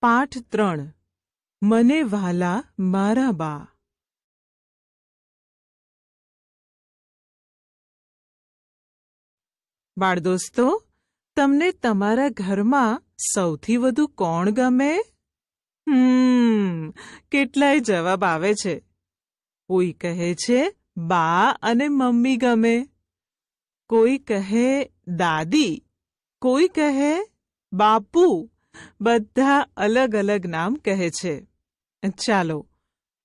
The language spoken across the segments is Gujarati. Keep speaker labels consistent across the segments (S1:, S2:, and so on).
S1: પાઠ ત્રણ. મને વહાલા મારા બા. બાળદોસ્તો, તમને તમારા ઘરમાં સૌથી વધુ કોણ ગમે? હમ, કેટલાય જવાબ આવે છે. કોઈ કહે છે, બા અને મમ્મી ગમે. કોઈ કહે, દાદી. કોઈ કહે, બાપુ. બધા અલગ અલગ નામ કહે છે. ચાલો,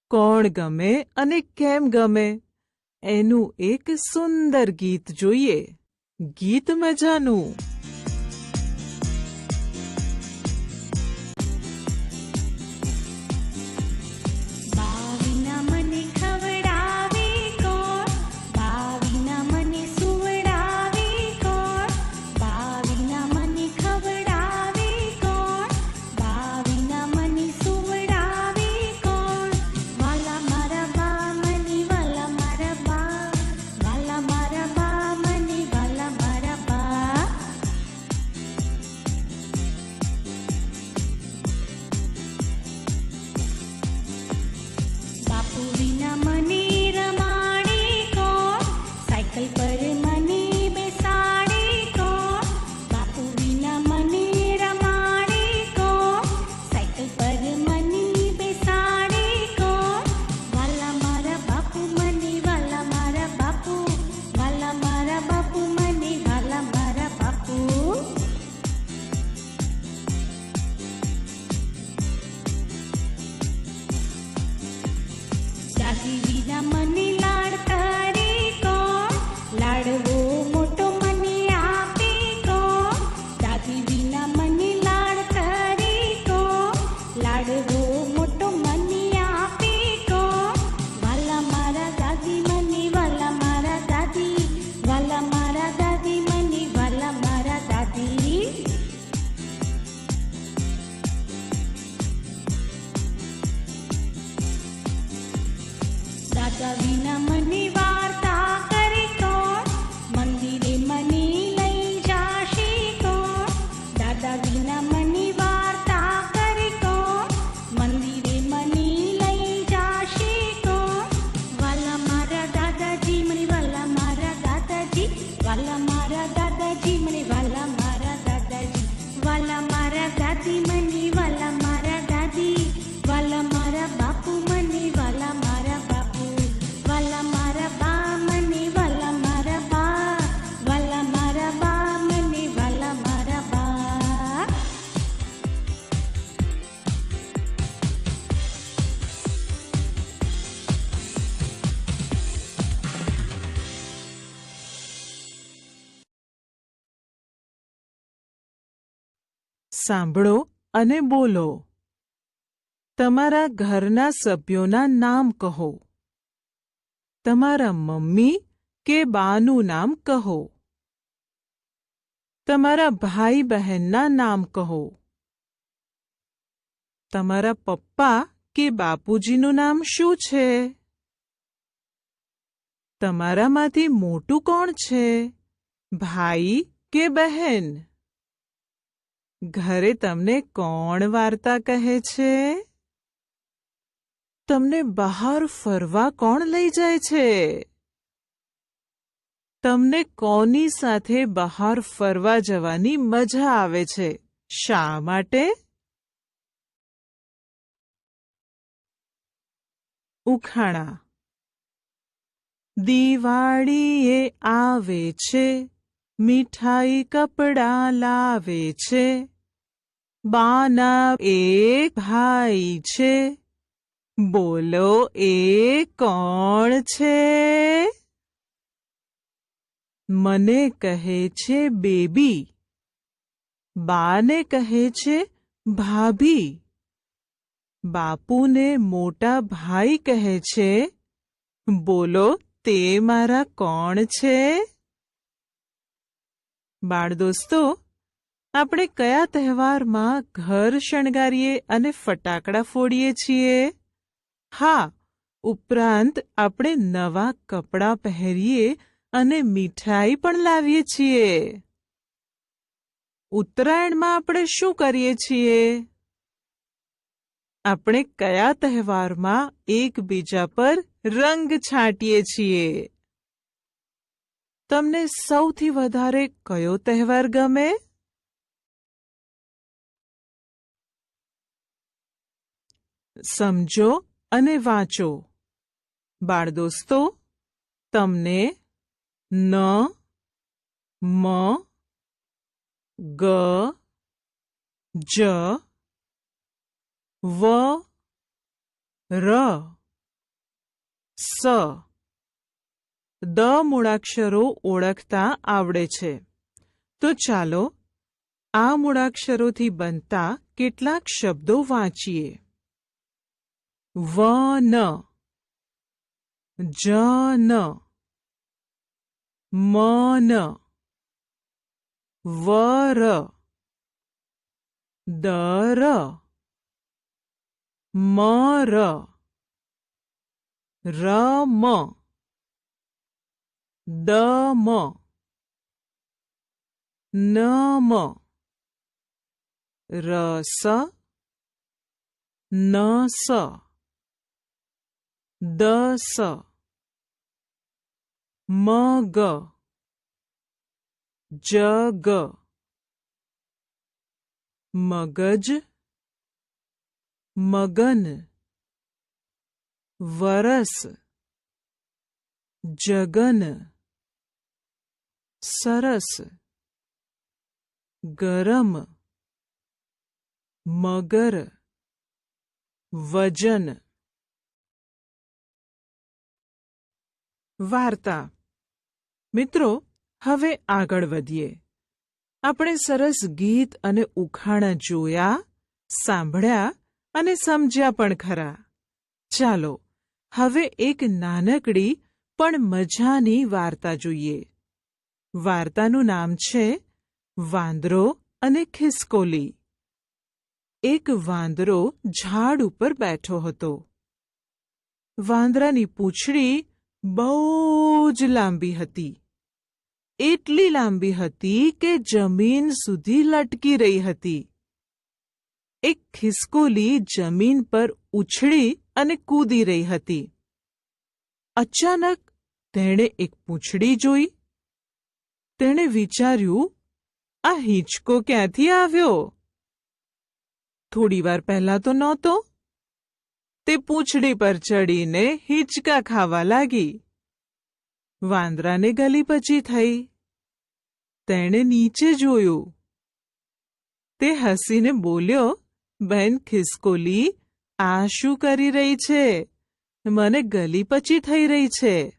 S1: કોણ ગમે અને કેમ ગમે? એનું એક સુંદર ગીત જોઈએ. ગીત મજાનું. સાંભળો અને બોલો. તમારા ઘરના સભ્યોના નામ કહો. તમારા મમ્મી કે બાનું નામ કહો. તમારા ભાઈ બહેનના નામ કહો. તમારા પપ્પા કે બાપુજીનું નામ શું છે? તમારામાંથી મોટું કોણ છે? ભાઈ કે બહેન? ઘરે તમને કોણ વાર્તા કહે છે? તમને બહાર ફરવા કોણ લઈ જાય છે? તમને કોની સાથે બહાર ફરવા જવાની મજા આવે છે? શા માટે? ઉખાણા. દિવાળીએ આવે છે, મીઠાઈ કપડાં લાવે છે. બાના એક ભાઈ છે. બોલો, એ કોણ છે? મને કહે છે બેબી. બાને કહે છે ભાભી. બાપુને મોટા ભાઈ કહે છે. બોલો, તે મારા કોણ છે? બાળદોસ્તો આપણે કયા તહેવારમાં ઘર શણગારીએ અને ફટાકડા ફોડીએ છીએ? હા, ઉપરાંત આપણે નવા કપડાં પહેરીએ અને મીઠાઈ પણ લાવીએ છીએ. ઉત્તરાયણમાં આપણે શું કરીએ છીએ? આપણે કયા તહેવારમાં એકબીજા પર રંગ છાંટીએ છીએ? તમને સૌથી વધારે કયો તહેવાર ગમે? સમજો અને વાંચો. બાળદોસ્તો તમને ન, મ, ગ, જ, વ, ર, સ. દ મૂળાક્ષરો ઓળખતા આવડે છે. તો ચાલો, આ મૂળાક્ષરોથી બનતા કેટલાક શબ્દો વાંચીએ. વન જન મન વર દર મર રમ દમ નમ રસ નસ દસ. મગ. જગ. મગજ. મગન. વરસ. જગન. સરસ. ગરમ. મગર. વજન. વાર્તા. મિત્રો, હવે આગળ વધીએ. આપણે સરસ ગીત અને ઉખાણા જોયા, સાંભળ્યા અને સમજ્યા પણ ખરા. ચાલો, હવે એક નાનકડી પણ મજાની વાર્તા જોઈએ. વાર્તાનું નામ છે, વાંદરો અને ખિસકોલી. એક વાંદરો ઝાડ ઉપર બેઠો હતો. વાંદરાની પૂંછડી બહુ જ લાંબી હતી. એટલી લાંબી હતી કે જમીન સુધી લટકી રહી હતી. એક ખિસકોલી જમીન પર ઉછળી અને કૂદી રહી હતી. અચાનક તેણે એક પૂંછડી જોઈ. તેણે વિચાર્યું, આ હિંચકો ક્યાંથી આવ્યો? થોડીવાર પહેલા તો નહોતો. તે પૂંછડી પર ચડીને હિંચકા ખાવા લાગી. વાંદરાને ગલી પછી થઈ. તેણે નીચે જોયું. તે હસીને બોલ્યો બહેન ખિસકોલી, આ શું કરી રહી છે? મને ગલી પછી થઈ રહી છે.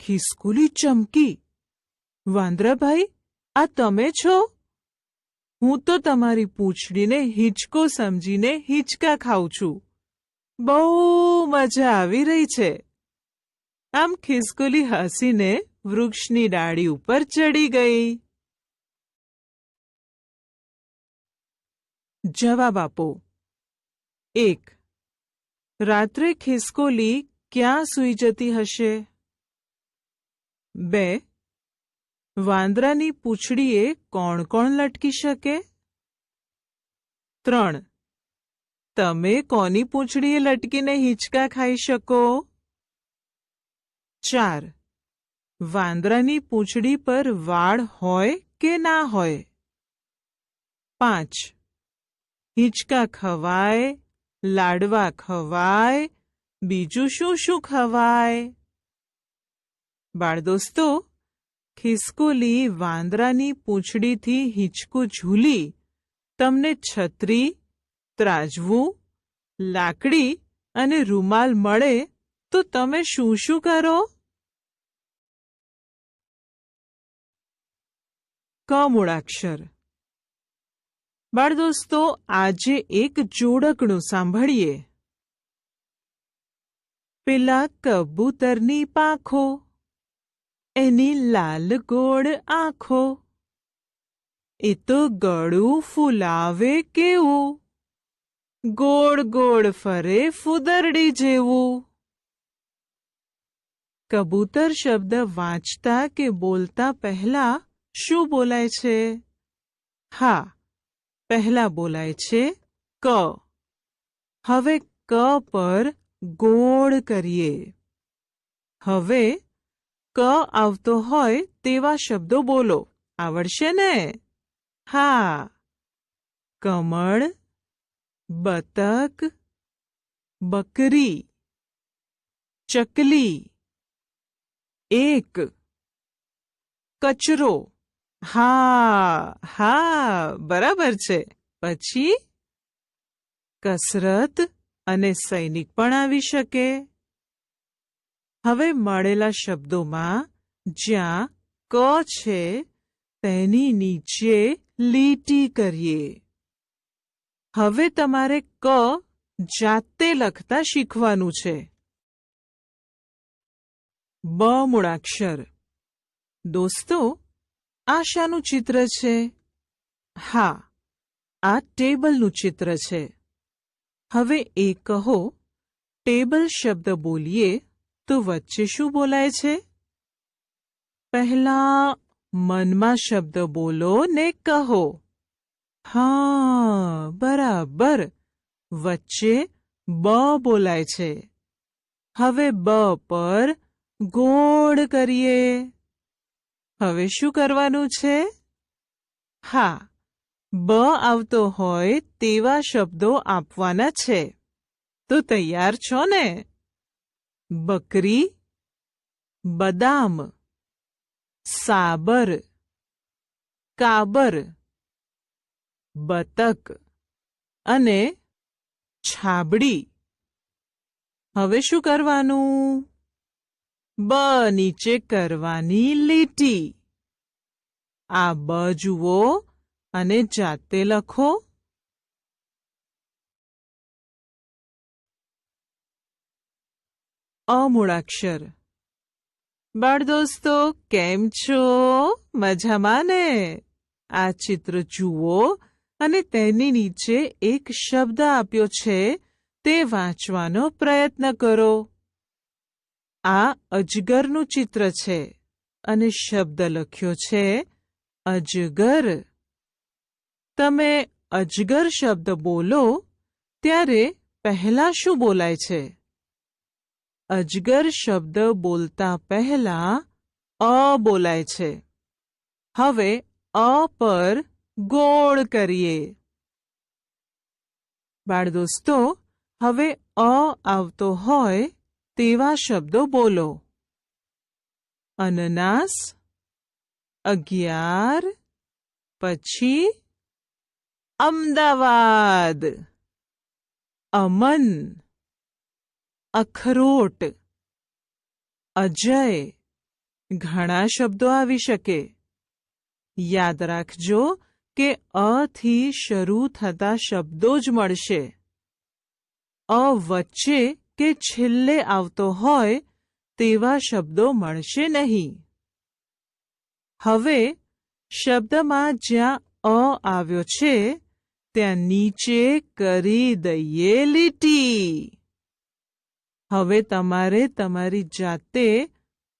S1: ખિસકોલી ચમકી. વાંદરાભાઈ, આ તમે છો? હું તો તમારી પૂંછડીને હિંચકો સમજીને હિંચકા ખાઉં છું. બહુ મજા આવી રહી છે. આમ ખિસકોલી હસીને વૃક્ષની ડાળી ઉપર ચડી ગઈ. જવાબ આપો. એક. રાત્રે ખિસકોલી ક્યાં સૂઈ જતી હશે? બે. વાંદરાની પૂંછડીએ કોણ કોણ લટકી શકે? ત્રણ. તમે કોની પૂંછડીએ લટકીને હિંચકા ખાઈ શકો? ચાર. વાંદરાની પૂંછડી પર વાળ હોય કે ના હોય? પાંચ. હિંચકા ખવાય, લાડવા ખવાય, બીજું શું શું ખવાય? બાળદોસ્તો, ખિસકોલી વાંદરાની પૂંછડીથી હિંચકું ઝૂલી તમને છત્રી ત્રાજવું, લાકડી અને રૂમાલ મળે તો તમે શું શું કરો? ક મૂળાક્ષર બાળદોસ્તો, આજે એક જોડકણું સાંભળીએ. પેલા કબૂતરની પાંખો, એની લાલ ગોળ આંખો. એ તો ગળું ફૂલાવે કેવું? ગોળ ગોળ ફરે ફુદરડી જેવું. કબૂતર શબ્દ વાંચતા કે બોલતા પહેલા શું બોલાય છે? હા, પહેલા બોલાય છે ક. હવે ક પર ગોળ કરીએ. હવે ક આવતો હોય તેવા શબ્દો બોલો. આવડશે ને? હા. કમળ બતક, બકરી, ચકલી, એક, કચરો. હા હા, બરાબર છે. પછી? કસરત અને સૈનિક પણ આવી શકે. હવે મળેલા શબ્દોમાં જ્યાં ક છે, તેની નીચે લીટી કરીએ. હવે તમારે ક જાતે લખતા શીખવાનું છે. બ મૂળાક્ષર. દોસ્તો આ શાનું ચિત્ર છે. હા, આ ટેબલનું ચિત્ર છે. હવે એ કહો, ટેબલ શબ્દ બોલીએ તો વચ્ચે શું બોલાય છે? પહેલા મનમાં શબ્દ બોલો ને કહો. હા બરાબર. વચ્ચે બ બોલાય છે. હવે બ પર ગોળ કરીએ. હવે શું કરવાનું છે? હા, બ આવતો હોય તેવા શબ્દો આપવાના છે. તો તૈયાર છો ને? બકરી, બદામ, સાબર, કાબર, બતક. અને છાબડી. હવે શું કરવાનું? બ નીચે કરવાની લીટી. આ બ જુઓ અને જાતે લખો. અમૂળાક્ષર. બાળ દોસ્તો કેમ છો? મજામાં ને? આ ચિત્ર જુઓ અને તેની નીચે એક શબ્દ આપ્યો છે, તે વાંચવાનો પ્રયત્ન કરો. આ અજગરનું ચિત્ર છે અને શબ્દ લખ્યો છે, અજગર. તમે અજગર શબ્દ બોલો, ત્યારે પહેલા શું બોલાય છે? અજગર શબ્દ બોલતા પહેલા અ બોલાય છે. હવે અ પર ગોળ કરીએ. બાળ દોસ્તો, હવે અ આવતો હોય તેવા શબ્દો બોલો. અનનાસ, અગિયાર, પછી અમદાવાદ. અમન, અખરોટ. અજય, ઘણા શબ્દો આવી શકે. યાદ રાખજો કે અ થી શરૂ થતા શબ્દો જ મળશે. અ વચ્ચે કે છેલ્લે આવતો હોય, તેવા શબ્દો મળશે નહીં. હવે, શબ્દમાં જ્યાં અ આવ્યો છે, ત્યાં નીચે કરી દઈએ લીટી. હવે તમારે તમારી જાતે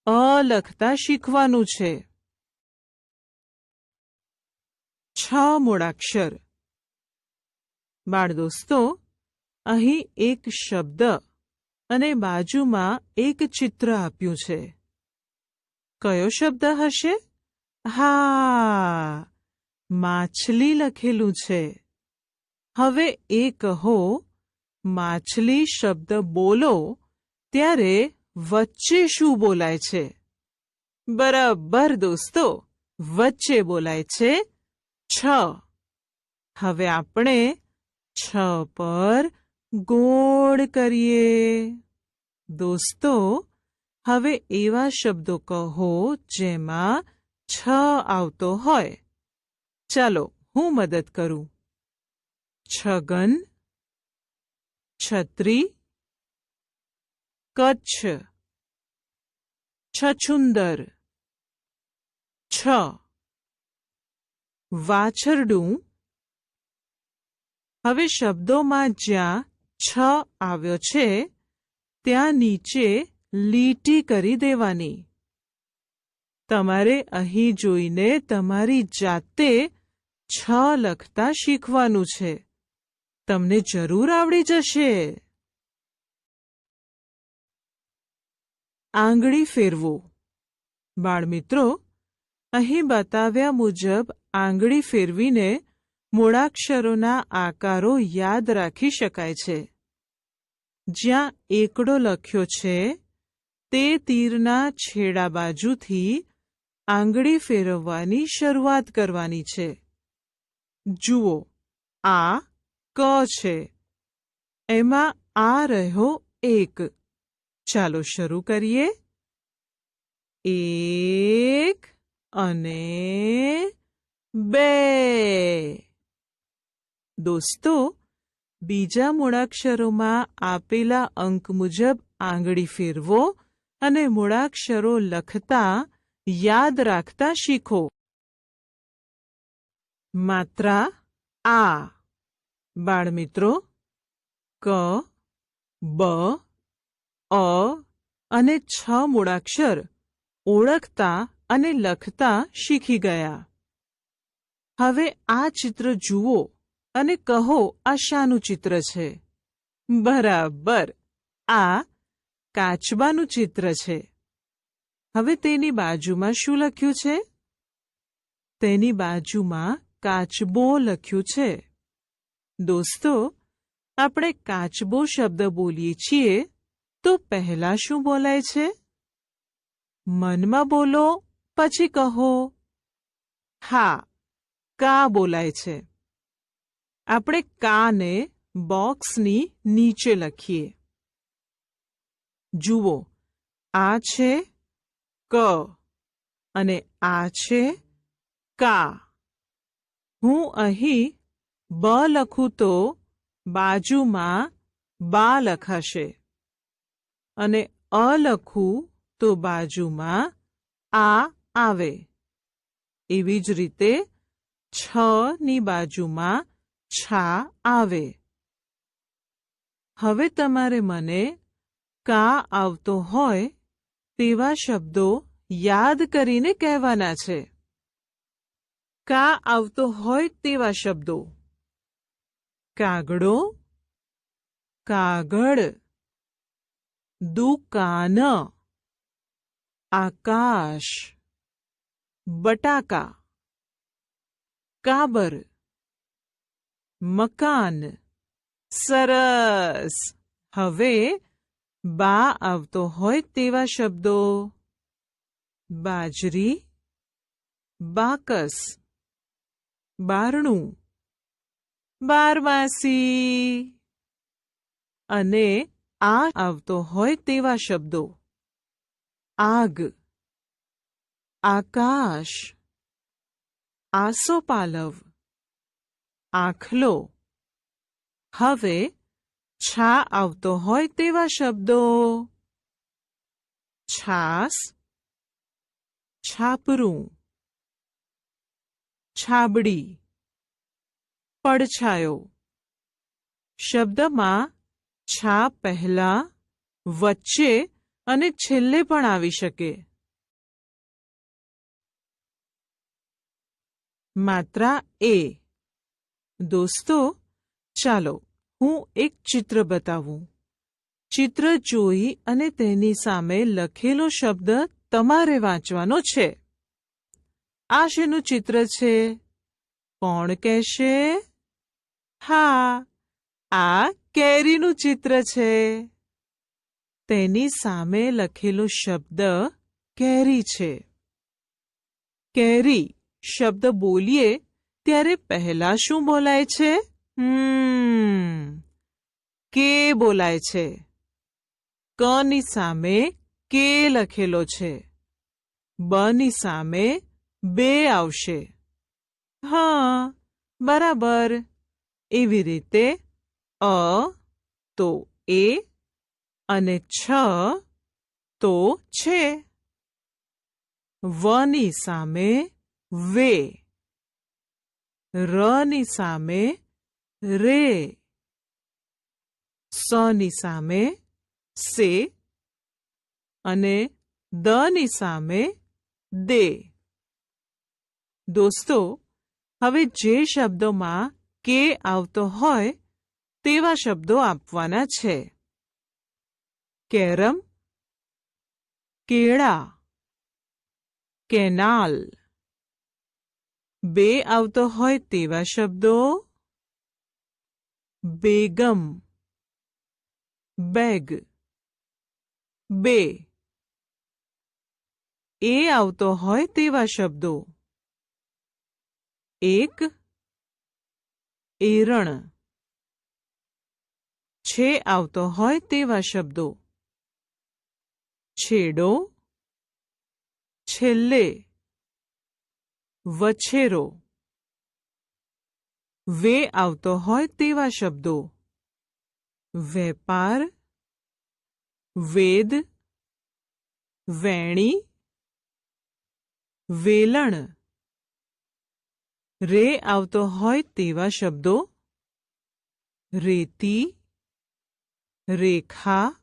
S1: અ લખતા શીખવાનું છે. છ મૂળાક્ષર. બાળ દોસ્તો અહીં એક શબ્દ અને બાજુમાં એક ચિત્ર આપ્યું છે. કયો શબ્દ હશે? હા, માછલી લખેલું છે. હવે એ કહો, માછલી શબ્દ બોલો, ત્યારે વચ્ચે શું બોલાય છે? બરાબર દોસ્તો, વચ્ચે બોલાય છે છ. હવે આપણે છ પર ગોળ કરીએ. દોસ્તો, હવે એવા શબ્દો કહો જેમાં છ આવતો હોય. ચાલો, હું મદદ કરું. છગન, છત્રી, કચ્છ, છછુંદર, છ. વાછરડું. હવે શબ્દોમાં જ્યાં છ આવ્યો છે, ત્યાં નીચે લીટી કરી દેવાની. તમારે અહીં જોઈને તમારી જાતે છ લખતા શીખવાનું છે. તમને જરૂર આવડી જશે. આંગળી ફેરવો. બાળમિત્રો, અહીં બતાવ્યા મુજબ આંગળી ફેરવીને મૂળાક્ષરોના આકારો યાદ રાખી શકાય છે. જ્યાં એકડો લખ્યો છે, તે તીરના છેડા બાજુથી આંગળી ફેરવવાની શરૂઆત કરવાની છે. જુઓ, આ ક છે. એમાં આ રહ્યો એક. ચાલો શરૂ કરીએ. એક અને બે દોસ્તો બીજા મૂળાક્ષરોમાં આપેલા અંક મુજબ આંગળી ફેરવો અને મૂળાક્ષરો લખતા યાદ રાખતા શીખો માત્રા આ બાળમિત્રો ક બ અ અને છ મૂળાક્ષર ઓળખતા અને લખતા શીખી ગયા હવે આ ચિત્ર જુઓ અને કહો આ શાનું ચિત્ર છે. બરાબર. આ કાચબાનું ચિત્ર છે. હવે તેની બાજુમાં શું લખ્યું છે? તેની બાજુમાં કાચબો લખ્યું છે. દોસ્તો, આપણે કાચબો શબ્દ બોલીએ છીએ તો પહેલા શું બોલાય છે? મનમાં બોલો, પછી કહો. હા કા બોલાય છે? આપણે કાને બોક્સની નીચે લખીએ. જુઓ, આ છે ક અને આ છે કા. હું અહીં બ લખું તો બાજુમાં બા લખાશે અને અ લખું તો બાજુમાં આ આવે. એવી જ રીતે છ ની બાજુમાં છા આવે. હવે તમારે મને કા આવતો હોય તેવા શબ્દો યાદ કરીને કહેવાના છે. કા આવતો હોય તેવા શબ્દો. કાગડો. કાગળ. દુકાન. આકાશ. બટાકા. કાબર, મકાન, સરસ. હવે બા આવતો હોય તેવા શબ્દો. બાજરી, બાકસ, બારણું બારમાસી અને આ આવતો હોય તેવા શબ્દો. આગ, આકાશ. આસોપાલવ આખલો. હવે છા આવતો હોય તેવા શબ્દો. છાસ. છાપરું. છાબડી. પડછાયો. શબ્દમાં છા પહેલા, વચ્ચે અને છેલ્લે પણ આવી શકે. માત્રા એ. દોસ્તો, ચાલો, હું એક ચિત્ર બતાવું. ચિત્ર જોઈ અને તેની સામે લખેલો શબ્દ તમારે વાંચવાનો છે. આ શેનું ચિત્ર છે, કોણ કહેશે? હા, આ કેરીનું ચિત્ર છે. તેની સામે લખેલો શબ્દ કેરી છે. કેરી. શબ્દ બોલીએ, ત્યારે પહેલા શું બોલાય છે? હમ, કે બોલાય છે? ક ની સામે કે લખેલો છે? બ ની સામે બે આવશે. હા, બરાબર. એવી રીતે અ, તો એ, અને છ, તો છે. વની સામે વે. રની સામે રે. સની સામે સે. અને દની સામે દે. દોસ્તો, હવે જે શબ્દોમાં કે આવતો હોય, તેવા શબ્દો આપવાના છે. કેરમ, કેળા, કેનાલ. બે આવતો હોય તેવા શબ્દો બેગમ બેગ બે એ આવતો હોય તેવા શબ્દો એક એરણ છે આવતો હોય તેવા શબ્દો છેડો છેલ્લે વછેરો. વે આવતો હોય તેવા શબ્દો. વેપાર. વેદ. વેણી. વેલણ. રે આવતો હોય તેવા શબ્દો. રેતી. રેખા.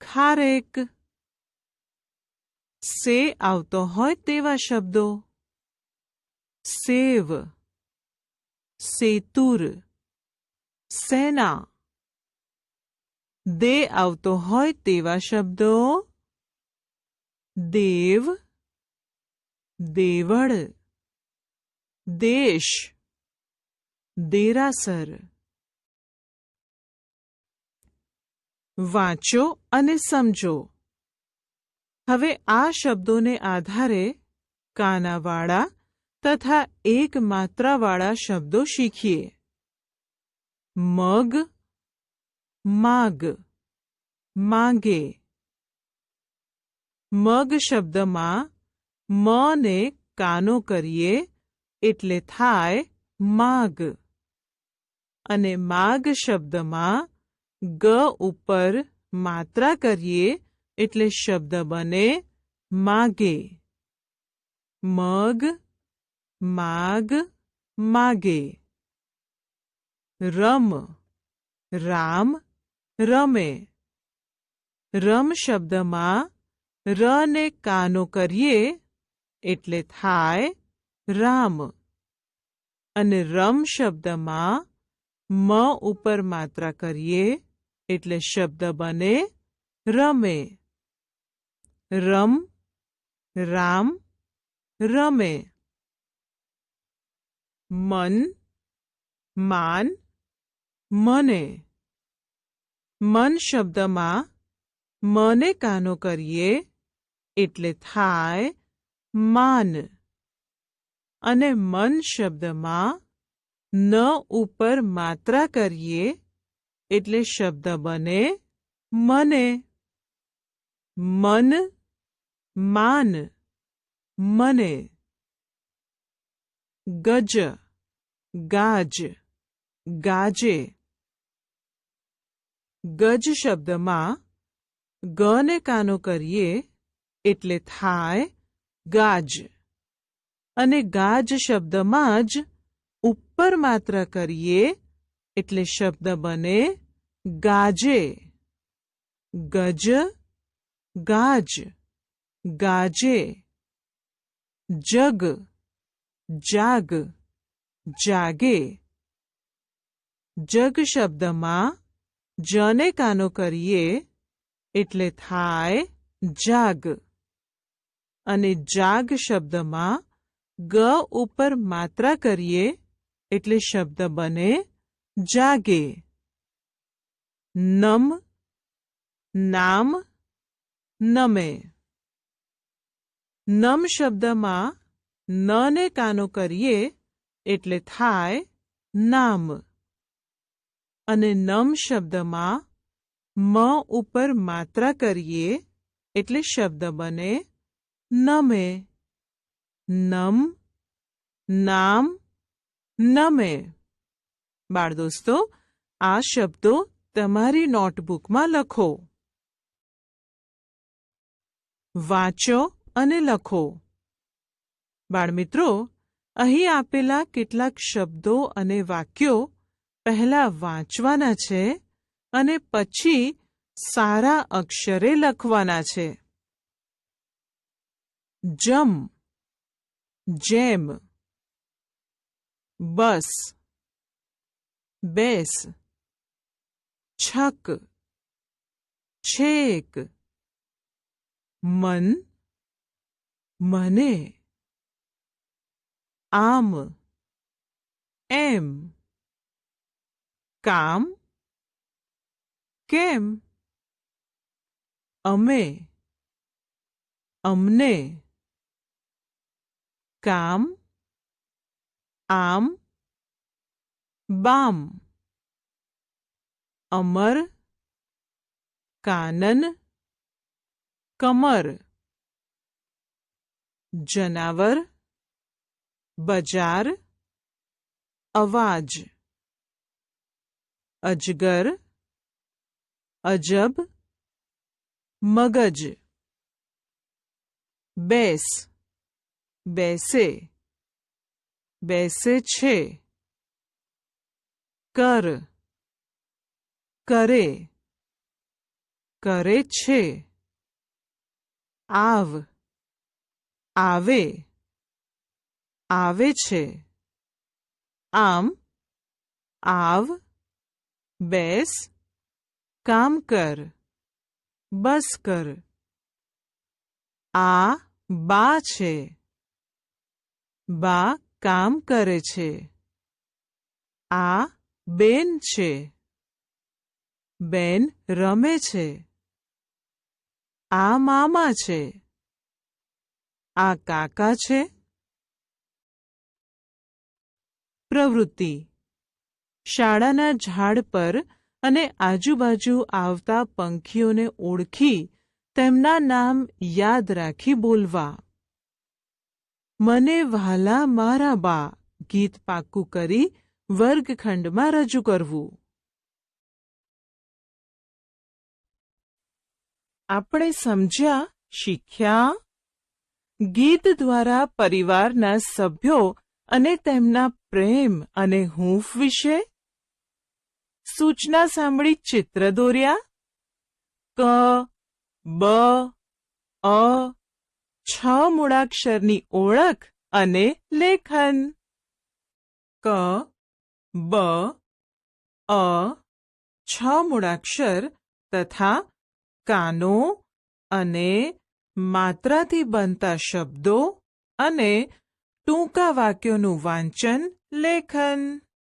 S1: ખારેક. સે આવતો હોય તેવા શબ્દો. સેવ સેતુર સેના દે આવતો હોય તેવા શબ્દો દેવ દેવળ દેશ દેરાસર વાંચો અને સમજો હવે આ શબ્દોને આધારે કાનાવાળા તથા એક માત્રાવાળા શબ્દો શીખીએ. મગ, માગ, માંગે. મગ શબ્દમાં મ ને કાનો કરીએ એટલે થાય માગ. અને માગ શબ્દમાં ગ ઉપર માત્રા કરીએ એટલે શબ્દ બને માગે. મગ માગ, માગે. રમ, રામ, રમે. રમ શબ્દમાં ર ને કાનો કરીએ એટલે થાય રામ. અને રમ શબ્દમાં મ ઉપર માત્રા કરીએ એટલે શબ્દ બને રમે. રમ, રામ, રમે. મન, માન, મને. મન શબ્દમાં, મને કાનો કરીએ એટલે થાય માન. અને મન શબ્દમાં, ન ઉપર માત્રા કરીએ એટલે શબ્દ બને મને. મન, માન, મને. ગજ, ગાજ, ગાજે. ગજ શબ્દમાં ગ ને કાનો કરીએ એટલે થાય ગાજ. અને ગાજ શબ્દમાં જ ઉપર માત્ર કરીએ એટલે શબ્દ બને ગાજે. ગજ, ગાજ, ગાજે. જગ જાગ જાગે જગ શબ્દમાં જને કાનો કરીએ એટલે થાય જાગ અને જાગ શબ્દમાં ગ ઉપર માત્રા કરીએ એટલે શબ્દ બને જાગે નમ નામ નમે નમ શબ્દમાં ન ને કાનો કરીએ એટલે થાય નામ. અને નમ શબ્દમાં મ ઉપર માત્રા કરીએ એટલે શબ્દ બને નમે. નમ, નામ, નમે. બાળ દોસ્તો, આ શબ્દો તમારી નોટબુકમાં લખો. વાંચો અને લખો. બાળમિત્રો, અહીં આપેલા કેટલાક શબ્દો અને વાક્યો પહેલા વાંચવાના છે અને પછી સારા અક્ષરે લખવાના છે. જમ, જેમ, બસ, બેસ, છક, છેક, મન, મને. આમ એમ. કામ કેમ? અમે અમને. કામ આમ બામ. અમર કાનન કમર. જનાવર બજાર, અવાજ, અજગર, અજબ, મગજ, બેસ, બેસે બેસે છે, કર, કરે કરે છે, આવ, આવે આવે છે. આમ, આવ, બેસ, કામ કર, બસ કર. આ બા છે. બા કામ કરે છે. આ બેન છે. બેન રમે છે. આ મામા છે. આ કાકા છે. પ્રવૃત્તિ. શાળાના ઝાડ પર અને આજુબાજુ આવતા પંખીઓને ઓળખી તેમના નામ યાદ રાખી બોલવા. મને વહાલા મારા બા ગીત પાક્કું કરી વર્ગખંડમાં રજૂ કરવું. આપણે સમજ્યા, શીખ્યા? ગીત દ્વારા પરિવારના સભ્યો અને તેમના પ્રેમ અને હૂંફ વિશે? સૂચના સાંભળી ચિત્ર દોર્યા? ક, બ, અ, છ મૂળાક્ષરની ઓળખ અને લેખન. ક, બ, અ, છ મૂળાક્ષર તથા કાનો અને માત્રાથી બનતા શબ્દો અને ટૂંકા વાક્યોનું વાંચન લેખન